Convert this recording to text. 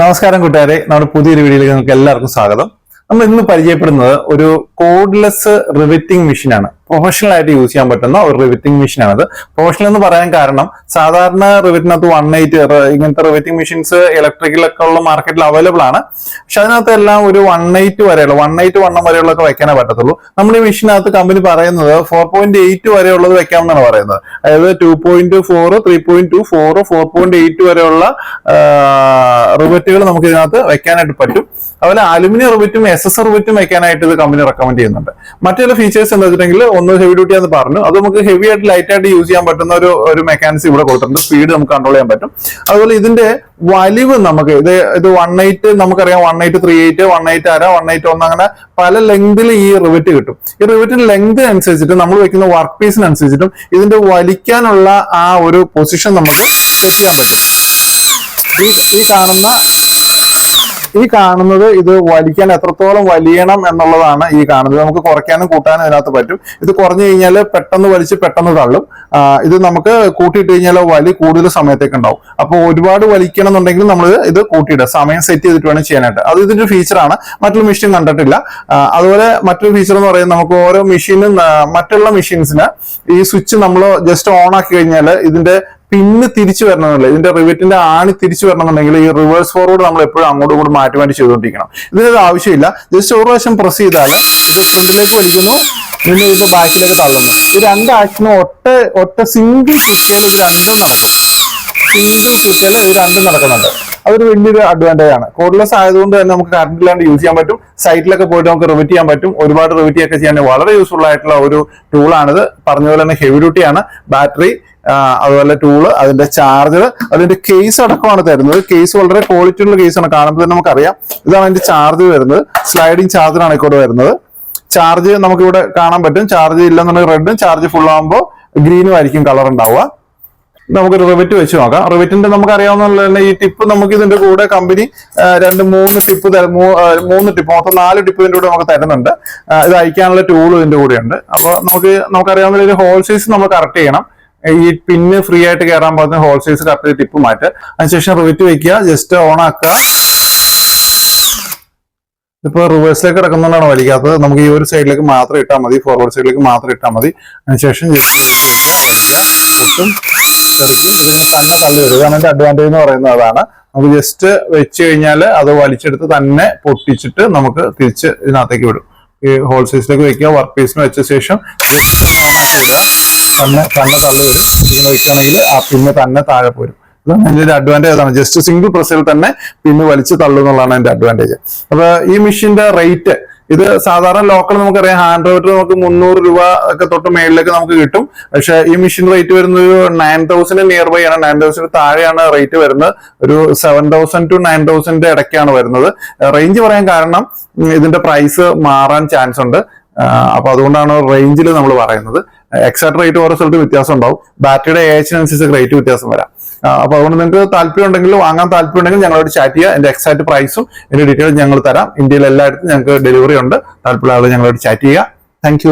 നമസ്കാരം കൂട്ടുകാരെ. നമ്മുടെ പുതിയൊരു വീഡിയോയിലേക്ക് നിങ്ങൾക്ക് എല്ലാവർക്കും സ്വാഗതം. നമ്മൾ ഇന്ന് പരിചയപ്പെടുന്നത് ഒരു കോഡ്ലെസ് റിവിറ്റിംഗ് മെഷീനാണ്. പ്രൊഫഷണൽ ആയിട്ട് യൂസ് ചെയ്യാൻ പറ്റുന്ന ഒരു റിവിറ്റിംഗ് മെഷീനാണിത് പ്രൊഫഷണൽ എന്ന് പറയാൻ കാരണം സാധാരണ റിവിറ്റിനകത്ത് വൺ എയ്റ്റ് ഇങ്ങനത്തെ റിവിറ്റിംഗ് മെഷീൻസ് ഇലക്ട്രിക്കലൊക്കെ ഉള്ള മാർക്കറ്റിൽ അവൈലബിൾ ആണ്. പക്ഷെ അതിനകത്ത് എല്ലാം ഒരു വൺ എയ്റ്റ് വരെയുള്ള വൺ എയ്റ്റ് വണ്ണം വരെയുള്ളൊക്കെ വെക്കാനേ പറ്റത്തുള്ളൂ. നമ്മൾ ഈ മെഷീനകത്ത് കമ്പനി പറയുന്നത് ഫോർ പോയിന്റ് എയ്റ്റ് വരെയുള്ളത് വെക്കാമെന്നാണ് പറയുന്നത്. അതായത് two point four three point two four four point eight വരെയുള്ള റിവറ്റുകൾ നമുക്ക് ഇതിനകത്ത് വെക്കാനായിട്ട് പറ്റും. അതുപോലെ അലുമിനിയം റിവറ്റും എസ് എസ് റിവറ്റും വെക്കാനായിട്ട് ഇത് കമ്പനി റെക്കമെൻഡ് ചെയ്യുന്നുണ്ട്. മറ്റുള്ള ഫീച്ചേഴ്സ് എന്താ വെച്ചിട്ടുണ്ടെങ്കിൽ ഒന്ന് ഹെവി ഡ്യൂട്ടി എന്ന് പറഞ്ഞു. അത് നമുക്ക് ഹെവി ആയിട്ട് ലൈറ്റ് ആയിട്ട് യൂസ് ചെയ്യാൻ പറ്റുന്ന ഒരു ഒരു മെക്കാനിസം ഇവിടെ കൊടുത്തിട്ടുണ്ട്. സ്പീഡ് നമുക്ക് കൺട്രോൾ ചെയ്യാൻ പറ്റും. അതുപോലെ ഇതിന്റെ വലിവ് നമുക്ക് ഇത് ഇത് വൺ എയ്റ്റ് നമുക്കറിയാം one eight three eight one eight അര വൺ എയ്റ്റ് ഒന്ന് അങ്ങനെ പല ലെങ്തിൽ ഈ റിവറ്റ് കിട്ടും. ഈ റിവറ്റിന്റെ ലെങ്ത് അനുസരിച്ചിട്ട് നമ്മൾ വെക്കുന്ന വർക്ക് പീസിനനുസരിച്ചിട്ടും ഇതിന്റെ വലിക്കാനുള്ള ആ ഒരു പൊസിഷൻ നമുക്ക് സെറ്റ് ചെയ്യാൻ പറ്റും. ഈ ഈ കാണുന്ന ഈ കാണുന്നത് ഇത് വലിക്കാൻ എത്രത്തോളം വലിയണം എന്നുള്ളതാണ് ഈ കാണുന്നത്. നമുക്ക് കുറയ്ക്കാനും കൂട്ടാനും അതിനകത്ത് പറ്റും. ഇത് കുറഞ്ഞു കഴിഞ്ഞാൽ പെട്ടെന്ന് വലിച്ച് പെട്ടെന്ന് തള്ളും. ഇത് നമുക്ക് കൂട്ടിയിട്ട് കഴിഞ്ഞാൽ വലി കൂടുതൽ സമയത്തേക്ക് ഉണ്ടാവും. അപ്പോൾ ഒരുപാട് വലിക്കണം എന്നുണ്ടെങ്കിൽ നമ്മൾ ഇത് കൂട്ടിയിടുക. സമയം സെറ്റ് ചെയ്തിട്ട് വേണം ചെയ്യാനായിട്ട്. അത് ഇതിന്റെ ഫീച്ചറാണ് മറ്റൊരു മെഷീൻ കണ്ടിട്ടില്ല. അതുപോലെ മറ്റൊരു ഫീച്ചർ എന്ന് പറയുന്നത് നമുക്ക് ഓരോ മെഷീനും മറ്റുള്ള മെഷീൻസിന് ഈ സ്വിച്ച് നമ്മൾ ജസ്റ്റ് ഓൺ ആക്കി കഴിഞ്ഞാൽ ഇതിന്റെ പിന്ന് തിരിച്ചു വരണമെന്നില്ല ഇതിന്റെ റിവറ്റിന്റെ ആണി തിരിച്ചു വരണമെന്നുണ്ടെങ്കിൽ ഈ റിവേഴ്സ് ഫോർവേഡ് നമ്മൾ എപ്പോഴും അങ്ങോട്ടും ഇങ്ങോട്ടും മാറ്റി മാറ്റി ചെയ്തുകൊണ്ടിരിക്കണം. ഇതിനൊരു ആവശ്യമില്ല. ജസ്റ്റ് ഒരു പ്രാവശ്യം പ്രസ് ചെയ്താൽ ഇത് ഫ്രണ്ടിലേക്ക് വലിക്കുന്നു പിന്നെ ഇത് ബാക്കിലേക്ക് തള്ളുന്നു. ഈ രണ്ട് ആക്ഷനും ഒറ്റ ഒറ്റ സിംഗിൾ ക്ലിക്കിൽ ഇത് രണ്ടും നടക്കും. സിംഗിൾ ക്ലിക്കിൽ ഇത് രണ്ടും നടക്കുന്നുണ്ട്. അതൊരു വലിയൊരു അഡ്വാന്റേജ് ആണ്. കോഡ്ലെസ് ആയതുകൊണ്ട് തന്നെ നമുക്ക് കറണ്ട് ഇല്ലാണ്ട് യൂസ് ചെയ്യാൻ പറ്റും. സൈറ്റിലൊക്കെ പോയിട്ട് നമുക്ക് റിവിറ്റ് ചെയ്യാൻ പറ്റും. ഒരുപാട് റിവിറ്റ് ഒക്കെ ചെയ്യാൻ വളരെ യൂസ്ഫുൾ ആയിട്ടുള്ള ഒരു ടൂളാണിത് പറഞ്ഞതുപോലെ പോലെ തന്നെ ഹെവി ഡ്യൂട്ടിയാണ് ബാറ്ററി അതുപോലെ ടൂൾ അതിന്റെ ചാർജർ അതിന്റെ കേസ് അടക്കമാണ് തരുന്നത്. കേസ് വളരെ ക്വാളിറ്റി ഉള്ള കേസാണ് കാണുമ്പോൾ തന്നെ നമുക്കറിയാം. ഇതാണ് അതിന്റെ ചാർജ് വരുന്നത്. സ്ലൈഡിങ് ചാർജറാണ് ഇക്കോടെ വരുന്നത്. ചാർജ് നമുക്കിവിടെ കാണാൻ പറ്റും. ചാർജ് ഇല്ലെന്നുണ്ടെങ്കിൽ റെഡും ചാർജ് ഫുൾ ആകുമ്പോൾ ഗ്രീനും ആയിരിക്കും കളർ ഉണ്ടാവുക. നമുക്ക് റിവറ്റ് വെച്ച് നോക്കാം. റിവറ്റിന്റെ നമുക്ക് അറിയാവുന്ന ഈ ടിപ്പ് നമുക്ക് ഇതിന്റെ കൂടെ കമ്പനി രണ്ട് മൂന്ന് ടിപ്പ് മൂന്ന് ടിപ്പ് മൊത്തം നാല് ടിപ്പ് ഇതിന്റെ കൂടെ നമുക്ക് തരുന്നുണ്ട്. ഇത് അയക്കാനുള്ള ടൂൾ ഇതിന്റെ കൂടെ ഉണ്ട് അപ്പൊ നമുക്ക് നമുക്കറിയാവുന്ന ഒരു ഹോൾ സൈസ് നമ്മൾ കറക്റ്റ് ചെയ്യണം. ഈ പിന്ന് ഫ്രീ ആയിട്ട് കയറാൻ പറ്റുന്ന ഹോൾ കറക്റ്റ് ടിപ്പ് മാറ്റുക അതിനുശേഷം റിവറ്റ് വെക്കുക ജസ്റ്റ് ഓൺ ആക്കുക. ഇപ്പൊ റിവേഴ്സിലേക്ക് കിടക്കുന്നതുകൊണ്ടാണ് വലിക്കാത്തത്. നമുക്ക് ഈ ഒരു സൈഡിലേക്ക് മാത്രം ഇട്ടാൽ മതി ഫോർവേഡ് സൈഡിലേക്ക് മാത്രം ഇട്ടാൽ മതി. അതിനുശേഷം ജസ്റ്റ് റിവറ്റ് വെക്കുക വലിക്കുക പൊട്ടും ഇതിനെ തന്നെ തള്ളി കാരണം എന്റെ അഡ്വാന്റേജ് എന്ന് പറയുന്നത് അതാണ് നമുക്ക് ജസ്റ്റ് വെച്ച് കഴിഞ്ഞാൽ അത് വലിച്ചെടുത്ത് തന്നെ പൊട്ടിച്ചിട്ട് നമുക്ക് തിരിച്ച് ഇതിനകത്തേക്ക് വിടും. ഈ ഹോൾ വെക്കുക വർക്ക് പീസിന് വെച്ച ശേഷം ജസ്റ്റ് ഓണാക്കി വിടുക തന്നെ തന്നെ തള്ളി വിടും ഇതിന് വെക്കുകയാണെങ്കിൽ ആ പിന്നെ തന്നെ താഴെ പോരും. ഒരു അഡ്വാന്റേജ് അതാണ് ജസ്റ്റ് സിംഗിൾ പ്രസ്സിൽ തന്നെ പിന്നെ വലിച്ച് തള്ളും എന്നുള്ളതാണ് അതിന്റെ അഡ്വാന്റേജ് അപ്പോൾ ഈ മെഷീന്റെ റേറ്റ് ഇത് സാധാരണ ലോക്കൽ നമുക്കറിയാം. ഹാൻഡ് റോട്ടർ നമുക്ക് മുന്നൂറ് രൂപ ഒക്കെ തൊട്ട് മേളിലേക്ക് നമുക്ക് കിട്ടും. പക്ഷെ ഈ മെഷീൻ റേറ്റ് വരുന്നത് ഒരു നയൻ തൗസൻഡ് നിയർ ബൈ ആണ് നയൻ തൗസൻഡ് താഴെയാണ് റേറ്റ് വരുന്നത്. ഒരു seven thousand to nine thousand ഇടയ്ക്കാണ് വരുന്നത്. റേഞ്ച് പറയാൻ കാരണം ഇതിന്റെ പ്രൈസ് മാറാൻ ചാൻസ് ഉണ്ട്. അപ്പൊ അതുകൊണ്ടാണ് റേഞ്ചിൽ നമ്മൾ പറയുന്നത്. എക്സാക്ട് റേറ്റ് ഓരോ സ്ഥലത്ത് വ്യത്യാസം ഉണ്ടാവും. ബാറ്ററിയുടെ ഏജിനനുസരിച്ച് റേറ്റ് വ്യത്യാസം വരാം. അപ്പൊ അതുകൊണ്ട് നിങ്ങൾക്ക് താല്പര്യം ഉണ്ടെങ്കിൽ വാങ്ങാൻ താല്പര്യം ഉണ്ടെങ്കിൽ ഞങ്ങളോട് ചാറ്റ് ചെയ്യുക. എന്റെ എക്സാക്ട് പ്രൈസും എന്റെ ഡീറ്റെയിൽസ് ഞങ്ങൾ തരാം. ഇന്ത്യയിൽ എല്ലായിടത്തും ഞങ്ങൾക്ക് ഡെലിവറി ഉണ്ട്. താല്പര്യമുള്ള ഞങ്ങളോട് ചാറ്റ് ചെയ്യുക. താങ്ക്